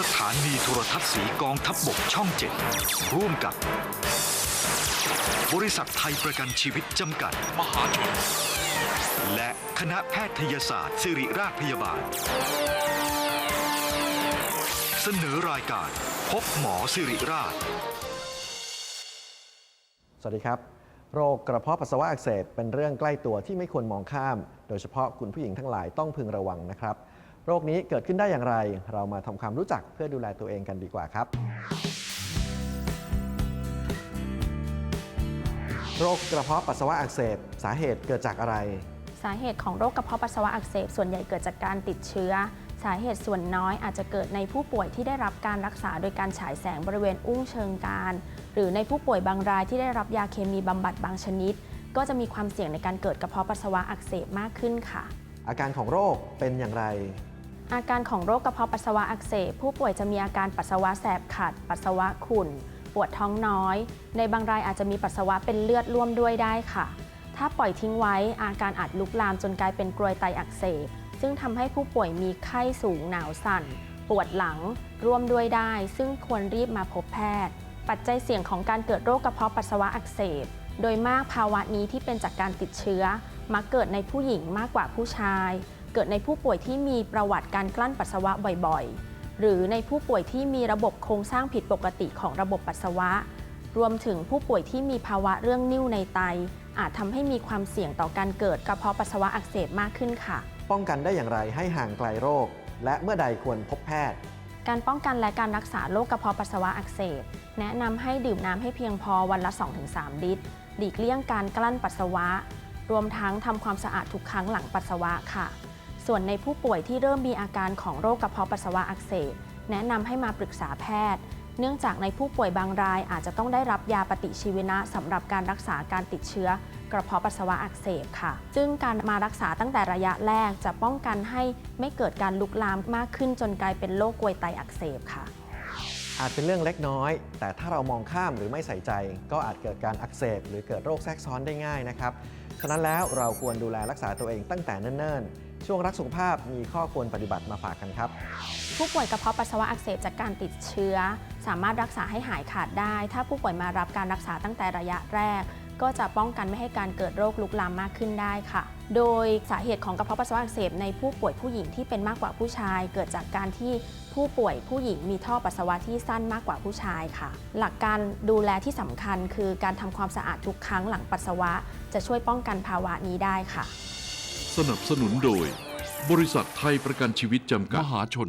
สถานีโทรทัศน์สีกองทัพบบกช่องเจ็ดร่วมกับบริษัทไทยประกันชีวิตจำกัด มหาชน และคณะแพทยศาสตร์ศิริราชพยาบาล เสนอรายการพบหมอสิริราช สวัสดีครับ โรคกระเพาะปัสสาวะอักเสบเป็นเรื่องใกล้ตัวที่ไม่ควรมองข้าม โดยเฉพาะคุณผู้หญิงทั้งหลายต้องพึงระวังนะครับ โรคนี้เกิดขึ้นได้อย่างไร เรามาทำความรู้จักเพื่อดูแลตัวเองกันดีกว่าครับ โรคกระเพาะปัสสาวะอักเสบ สาเหตุเกิดจากอะไร สาเหตุของโรคกระเพาะปัสสาวะอักเสบส่วนใหญ่เกิดจากการติดเชื้อ สาเหตุส่วนน้อยอาจจะเกิดในผู้ป่วยที่ได้รับการรักษาโดยการฉายแสงบริเวณอุ้งเชิงกรานหรือในผู้ป่วยบางรายที่ได้รับยาเคมีบำบัดบางชนิด ก็จะมีความเสี่ยงในการเกิดกระเพาะปัสสาวะอักเสบมากขึ้นค่ะ อาการของโรคเป็นอย่างไร อาการของโรคกระเพาะปัสสาวะอักเสบผู้ป่วยจะมีอาการปัสสาวะแสบขัด ปัสสาวะขุ่น ปวดท้องน้อย ในบางรายอาจจะมีปัสสาวะเป็นเลือดร่วมด้วยได้ค่ะ ถ้าปล่อยทิ้งไว้อาการอาจลุกลามจนกลายเป็นกรวยไตอักเสบ ซึ่งทำให้ผู้ป่วยมีไข้สูงหนาวสั่น ปวดหลัง ร่วมด้วยได้ ซึ่งควรรีบมาพบแพทย์ ปัจจัยเสี่ยงของการเกิดโรคกระเพาะปัสสาวะอักเสบ โดยมากภาวะนี้ที่เป็นจากการติดเชื้อ มักเกิดในผู้หญิงมากกว่าผู้ชาย เกิดในผู้ป่วยที่มีประวัติการกลั้นปัสสาวะบ่อยๆ หรือในผู้ป่วยที่มีระบบโครงสร้างผิดปกติของระบบปัสสาวะ รวมถึงผู้ป่วยที่มีภาวะเรื่องนิ่วในไต อาจทำให้มีความเสี่ยงต่อการเกิดกระเพาะปัสสาวะอักเสบมากขึ้นค่ะ ป้องกันได้อย่างไรให้ห่างไกลโรค และเมื่อใดควรพบแพทย์ การป้องกันและการรักษาโรคกระเพาะปัสสาวะอักเสบ แนะนำให้ดื่มน้ำให้เพียงพอวันละ 2-3 ลิตร หลีกเลี่ยงการกลั้นปัสสาวะ รวมทั้งทำความสะอาดทุกครั้งหลังปัสสาวะค่ะ ส่วนในผู้ป่วยที่เริ่มมีอาการของโรคกระเพาะปัสสาวะอักเสบ แนะนำให้มาปรึกษาแพทย์ เนื่องจากในผู้ป่วยบางรายอาจจะต้องได้รับยาปฏิชีวนะสำหรับการรักษาการติดเชื้อกระเพาะปัสสาวะอักเสบค่ะ ซึ่งการมารักษาตั้งแต่ระยะแรกจะป้องกันให้ไม่เกิดการลุกลามมากขึ้นจนกลายเป็นโรคกรวยไตอักเสบค่ะ อาจเป็นเรื่องเล็กน้อย แต่ถ้าเรามองข้ามหรือไม่ใส่ใจ ก็อาจเกิดการอักเสบ หรือเกิดโรคแทรกซ้อนได้ง่ายนะครับ ฉะนั้นแล้วเราควรดูแลรักษาตัวเองตั้งแต่เนิ่นๆ ช่วงรักสุขภาพมีข้อควรปฏิบัติมาฝากกันครับ ผู้ป่วยกระเพาะปัสสาวะอักเสบจากการติดเชื้อ สามารถรักษาให้หายขาดได้ ถ้าผู้ป่วยมารับการรักษาตั้งแต่ระยะแรก ก็จะป้องกันไม่ให้การเกิดโรคลุกลามมากขึ้นได้ค่ะ โดยสาเหตุของกระเพาะปัสสาวะอักเสบในผู้ป่วยผู้หญิงที่เป็นมากกว่าผู้ชาย เกิดจากการที่ผู้ป่วยผู้หญิงมีท่อปัสสาวะที่สั้นมากกว่าผู้ชายค่ะ หลักการดูแลที่สำคัญคือการทำความสะอาดทุกครั้งหลังปัสสาวะ จะช่วยป้องกันภาวะนี้ได้ค่ะ นับสนุนโดย บริษัทไทยประกันชีวิตจำกัด มหาชน